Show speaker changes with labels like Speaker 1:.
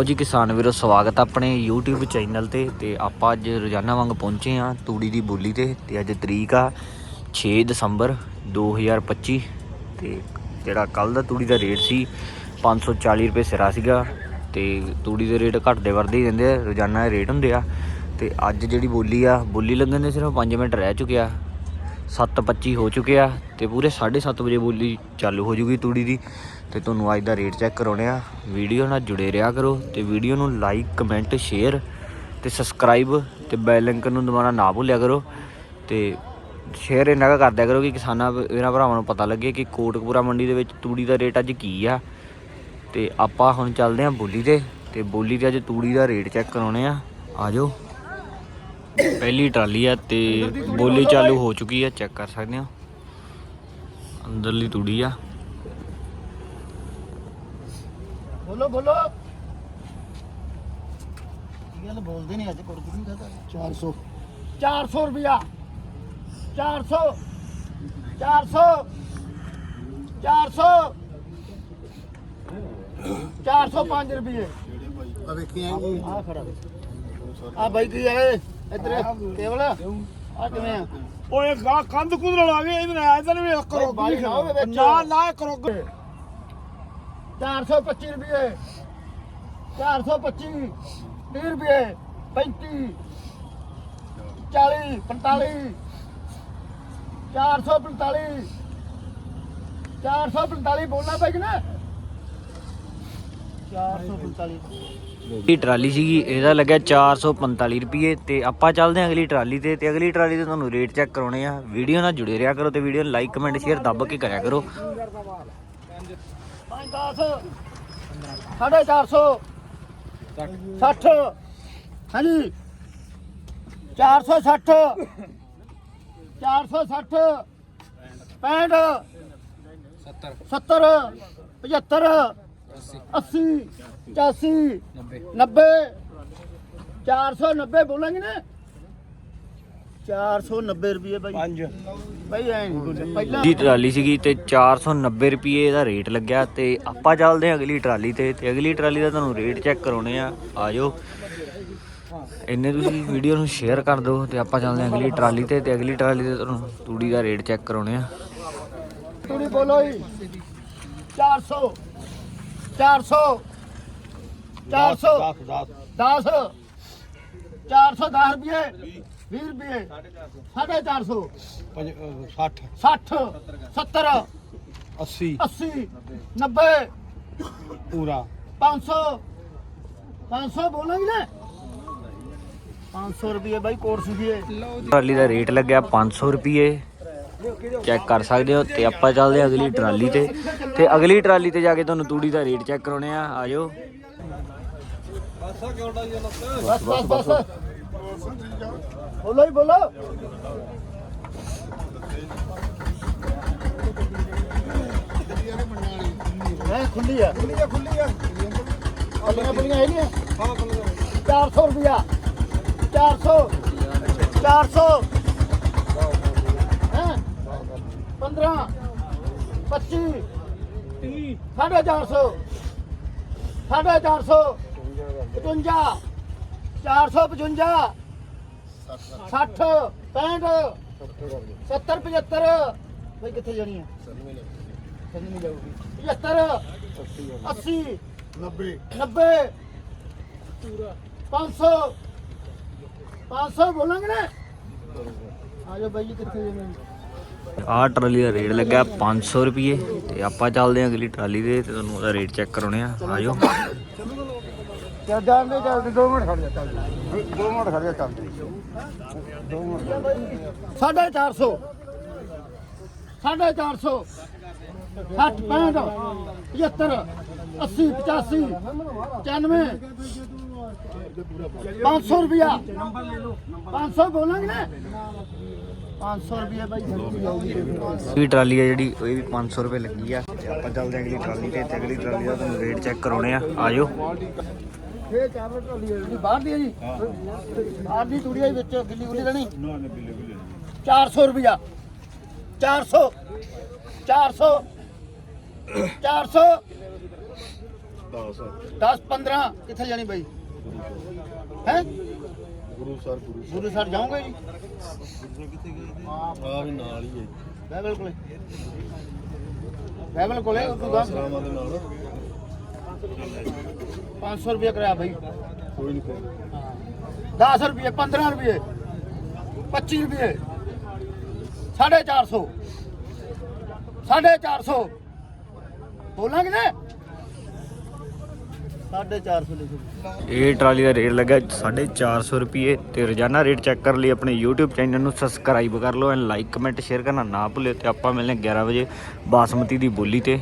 Speaker 1: ਲਓ ਜੀ ਕਿਸਾਨ ਵੀਰੋ, ਸਵਾਗਤ ਆ ਆਪਣੇ YouTube ਚੈਨਲ ਤੇ ਤੇ ਆਪਾਂ ਅੱਜ ਰੋਜ਼ਾਨਾ ਵਾਂਗ ਪਹੁੰਚੇ ਆ ਤੂੜੀ ਦੀ ਬੋਲੀ ਤੇ ਤੇ ਅੱਜ ਤਰੀਕ ਆ 6 ਦਸੰਬਰ 2025 ਤੇ ਜਿਹੜਾ ਕੱਲ ਦਾ ਤੂੜੀ ਦਾ ਰੇਟ ਸੀ 540 ਰੁਪਏ ਸਿਰਾ ਸੀਗਾ ਤੇ ਤੂੜੀ ਦੇ ਰੇਟ ਘਟਦੇ ਵਰਦੇ ਹੀ ਰਹਿੰਦੇ ਆ, ਰੋਜ਼ਾਨਾ ਦੇ ਰੇਟ ਹੁੰਦੇ ਆ ਤੇ ਅੱਜ ਜਿਹੜੀ ਬੋਲੀ ਆ, ਬੋਲੀ ਲੱਗਣ ਦੇ ਸਿਰਫ 5 ਮਿੰਟ ਰਹਿ ਚੁੱਕਿਆ 7:25 ਹੋ ਚੁੱਕਿਆ ਤੇ ਪੂਰੇ 7:30 ਵਜੇ ਬੋਲੀ ਚਾਲੂ ਹੋ ਜੂਗੀ ਤੂੜੀ ਦੀ। ਤੇ ਤੁਹਾਨੂੰ ਅੱਜ ਦਾ ਰੇਟ ਚੈੱਕ ਕਰਾਉਣੇ ਆ। ਵੀਡੀਓ ਨਾਲ ਜੁੜੇ ਰਿਹਾ ਕਰੋ ਤੇ ਵੀਡੀਓ ਨੂੰ ਲਾਈਕ, ਕਮੈਂਟ, ਸ਼ੇਅਰ ਤੇ ਸਬਸਕ੍ਰਾਈਬ ਤੇ ਬੈਲ ਆਈਕਨ ਨੂੰ ਦਬਾਉਣਾ ਨਾ ਭੁੱਲਿਆ ਕਰੋ। ਤੇ ਸ਼ੇਅਰ ਇਹਨਾਂ ਦਾ ਕਰ ਦਿਆ ਕਰੋ ਕਿ ਕਿਸਾਨਾਂ ਇਹਨਾਂ ਭਰਾਵਾਂ ਨੂੰ ਪਤਾ ਲੱਗੇ ਕਿ ਕੋਟਕਪੂਰਾ ਮੰਡੀ ਦੇ ਵਿੱਚ ਤੂੜੀ ਦਾ ਰੇਟ ਅੱਜ ਕੀ ਆ। ਤੇ ਆਪਾਂ ਹੁਣ ਚੱਲਦੇ ਆ ਬੋਲੀ ਤੇ ਤੇ ਬੋਲੀ ਤੇ ਅੱਜ ਤੂੜੀ ਦਾ ਰੇਟ ਚੈੱਕ ਕਰਾਉਣੇ ਆ। ਆਜੋ ਪਹਿਲੀ ਟਰਾਲੀ ਆ ਤੇ ਬੋਲੀ ਚਾਲੂ ਹੋ ਚੁੱਕੀ ਆ ਚੈੱਕ ਕਰ ਸਕਦੇ ਆ ਅੰਦਰਲੀ ਤੂੜੀ ਆ।
Speaker 2: ਬੋਲੋ ਬੋਲੋ। ਕੀ ਗੱਲ ਬੋਲਦੇ ਨਹੀਂ ਅੱਜ ਕੁੜਕ ਨਹੀਂ ਕਹਤਾ। 400 400 ਰੁਪਿਆ 400 400 400 405 ਰੁਪਏ।
Speaker 3: ਆ ਵੇਖੀ
Speaker 2: ਆ ਖੜਾ। ਆ ਬਾਈ ਕੀ ਹੈ ਇੱਧਰ ਕੇਵਲ। ਆ ਕਿਵੇਂ ਆ?
Speaker 4: ਓਏ ਗਾ ਕੰਧ ਕੁੰਦੜ ਆ ਗਏ ਇਹਦੇ ਨਾਲ ਇਧਰ ਵੀ ਕਰੋ
Speaker 2: ਬਾਈ ਨਾ ਹੋਵੇ ਵਿੱਚ।
Speaker 4: ਨਾ ਨਾ ਕਰੋ।
Speaker 2: 425 ਰੁਪਏ। 425 30 ਰੁਪਏ 35 40 45 445 445 ਬੋਲਣਾ ਪੈ ਨਾ? 445
Speaker 1: ਇਹ ਟਰਾਲੀ ਸੀਗੀ ਇਹਦਾ ਲੱਗਿਆ 445 ਰੁਪਏ ਤੇ ਆਪਾਂ ਚੱਲਦੇ ਹਾਂ ਅਗਲੀ ਟਰਾਲੀ ਤੇ ਤੇ ਅਗਲੀ ਟਰਾਲੀ ਤੇ ਤੁਹਾਨੂੰ ਰੇਟ ਚੈੱਕ ਕਰਾਉਣੇ ਆ। ਵੀਡੀਓ ਨਾਲ ਜੁੜੇ ਰਿਹਾ ਕਰੋ ਤੇ ਵੀਡੀਓ ਨੂੰ ਲਾਈਕ ਕਮੈਂਟ ਸ਼ੇਅਰ ਦੱਬ ਕੇ ਕਰਿਆ ਕਰੋ।
Speaker 2: 5 10 ਸਾਢੇ 400 60 ਹਾਂਜੀ। 460 460 65 70 75 80 85 90 490 ਬੋਲਾਂਗੇ ਨਾ। 490 ਰੁਪਏ ਬਾਈ।
Speaker 4: ਪੰਜ।
Speaker 2: ਬਾਈ ਐ ਨਹੀਂ ਬੋਲੇ ਪਹਿਲਾਂ
Speaker 1: ਦੀ ਟਰਾਲੀ ਸੀਗੀ ਤੇ 490 ਰੁਪਏ ਦਾ ਰੇਟ ਲੱਗਿਆ ਤੇ ਆਪਾਂ ਚੱਲਦੇ ਹਾਂ ਅਗਲੀ ਟਰਾਲੀ ਤੇ ਤੇ ਅਗਲੀ ਟਰਾਲੀ ਦਾ ਤੁਹਾਨੂੰ ਰੇਟ ਚੈੱਕ ਕਰਾਉਣੇ ਆ। ਆਜੋ ਇੰਨੇ ਤੁਸੀਂ ਵੀਡੀਓ ਨੂੰ ਸ਼ੇਅਰ ਕਰ ਦਿਓ ਤੇ ਆਪਾਂ ਚੱਲਦੇ ਹਾਂ ਅਗਲੀ ਟਰਾਲੀ ਤੇ ਤੇ ਅਗਲੀ ਟਰਾਲੀ ਤੇ ਤੁਹਾਨੂੰ ਤੂੜੀ ਦਾ ਰੇਟ ਚੈੱਕ ਕਰਾਉਣੇ ਆ।
Speaker 2: ਤੂੜੀ ਬੋਲੋ ਜੀ। 400 400 400
Speaker 4: 10 10
Speaker 2: 10 410 ਰੁਪਏ 20 ਰੁਪਏ 450
Speaker 4: 60
Speaker 2: 60 70
Speaker 4: 80
Speaker 2: 80 90
Speaker 4: ਪੂਰਾ
Speaker 2: 500 500 ਬੋਲਾਂਗੇ ਨਾ 500 ਰੁਪਏ ਬਾਈ ਕੋਰਸ ਦੀ ਹੈ
Speaker 1: ਟਰਾਲੀ ਦਾ ਰੇਟ ਲੱਗਿਆ 500 ਰੁਪਏ ਚੈੱਕ ਕਰ ਸਕਦੇ ਹੋ ਤੇ ਆਪਾਂ ਚੱਲਦੇ ਹਾਂ ਅਗਲੀ ਟਰਾਲੀ ਤੇ। ਤੇ ਅਗਲੀ ਟਰਾਲੀ ਤੇ ਜਾ ਕੇ ਤੁਹਾਨੂੰ ਤੂੜੀ ਦਾ ਰੇਟ ਚੈੱਕ ਕਰਾਉਣੇ ਆ। ਆਜੋ।
Speaker 2: ਬਸ ਬਸ ਬਸ। ਬੋਲੋ ਹੀ ਬੋਲੋ। ਹੈ, ਖੁੱਲੀ ਆ। ਖੁੱਲੀ ਆ ਖੁੱਲੀ ਆ। ਖੁੱਲੀਆਂ ਖੁੱਲੀਆਂ ਹੈ ਨਹੀਂ 400 ਰੁਪਿਆ 400 400 ਹੈ 15 25 30 450 450 55 455 60 65 70 75 ਬਈ ਕਿੱਥੇ ਜਾਣੀ ਹੈ ਚੱਲਣੀ ਨਹੀਂ ਜਾਊਗੀ 75 80 90 90 500 500 ਬੋਲਾਂਗੇ ਨਾ? ਆ ਜਾਓ ਬਾਈ ਜੀ ਕਿੱਥੇ ਜਾਣੀ?
Speaker 1: ਆਹ ਟਰਾਲੀ ਦਾ ਰੇਟ ਲੱਗਾ 500 ਰੁਪਏ ਤੇ ਆਪਾਂ ਚੱਲਦੇ ਹਾਂ ਅਗਲੀ ਟਰਾਲੀ ਦੇ ਤੇ ਤੁਹਾਨੂੰ ਉਹਦਾ ਰੇਟ ਚੈੱਕ ਕਰਾਉਣੇ ਆ। ਆਜੋ।
Speaker 2: ਚੱਲ ਜਾਂਦੇ ਚੱਲਦੇ 2 ਮਿੰਟ ਖੜ ਜਾ, ਚੱਲ। 2 ਮਿੰਟ ਖੜ ਜਾ, ਚੱਲ। 2 ਮਿੰਟ ਸਾਢੇ 400 ਸਾਢੇ 400 60 65 75 80 85 95 500 ਰੁਪਿਆ 500 ਬੋਲਾਂਗੇ ਨਾ? 500 ਰੁਪਿਆ ਬਾਈ। ਜਲਦੀ ਆਉਗੀ
Speaker 1: ਇਹ ਟਰਾਲੀ ਆ ਜਿਹੜੀ ਇਹ ਵੀ 500 ਰੁਪਏ ਲੱਗੀ ਆ। ਤੇ ਆਪਾਂ ਚੱਲਦੇ ਹਾਂ ਅਗਲੀ ਟਰਾਲੀ ਤੇ ਤੇ ਅਗਲੀ ਟਰਾਲੀ ਦਾ ਤੁਹਾਨੂੰ ਰੇਟ ਚੈੱਕ ਕਰਾਉਣੇ ਆ। ਆਜੋ।
Speaker 2: ਇਹ ਚਾਵਲ ਢੋਲੀ ਹੈ ਜੀ ਬਾਹਰ ਦੀ ਹੈ ਜੀ। ਬਾਹਰ ਦੀ ਤੂੜੀ ਹੈ ਵਿੱਚ ਗਿੱਲੀ ਗੁੱਲੀ ਲੈਣੀ 400 ਰੁਪਿਆ 400 400 400
Speaker 3: 10
Speaker 2: 10 15 ਕਿੱਥੇ ਜਾਣੀ ਬਾਈ? ਹੈ?
Speaker 3: ਗੁਰੂ ਸਰ ਗੁਰੂ
Speaker 2: ਗੁਰੂ ਸਰ ਜਾਓਗੇ ਜੀ?
Speaker 3: ਆ ਵੀ ਨਾਲ ਹੀ ਹੈ
Speaker 2: ਬਾਈਬਲ ਕੋਲੇ। ਬਾਈਬਲ ਕੋਲੇ ਉਦੋਂ ਦਾ
Speaker 3: ਸਲਾਮਾਂ ਦੇ ਨਾਲ।
Speaker 2: 500 ਰੁਪਏ ਕਰਾਇਆ ਬਾਈ।
Speaker 3: ਕੋਈ ਨਹੀਂ ਕੋਈ
Speaker 2: 10 ਰੁਪਏ 15 ਰੁਪਏ 25 ਰੁਪਏ 450 450 ਬੋਲਾਂਗੇ ਨਾ? 450 ਲਿਖੋ
Speaker 1: ਇਹ ਟਰਾਲੀ ਦਾ ਰੇਟ ਲੱਗਾ 450 ਰੁਪਏ ਤੇ ਰੋਜ਼ਾਨਾ ਰੇਟ ਚੈੱਕ ਕਰਨ ਲਈ ਆਪਣੇ YouTube ਚੈਨਲ ਨੂੰ ਸਬਸਕ੍ਰਾਈਬ ਕਰ ਲਓ ਐਂਡ ਲਾਈਕ ਕਮੈਂਟ ਸ਼ੇਅਰ ਕਰਨਾ ਨਾ ਭੁੱਲਿਓ ਤੇ ਆਪਾਂ ਮਿਲਨੇ 11 ਵਜੇ ਬਾਸਮਤੀ ਦੀ ਬੋਲੀ ਤੇ।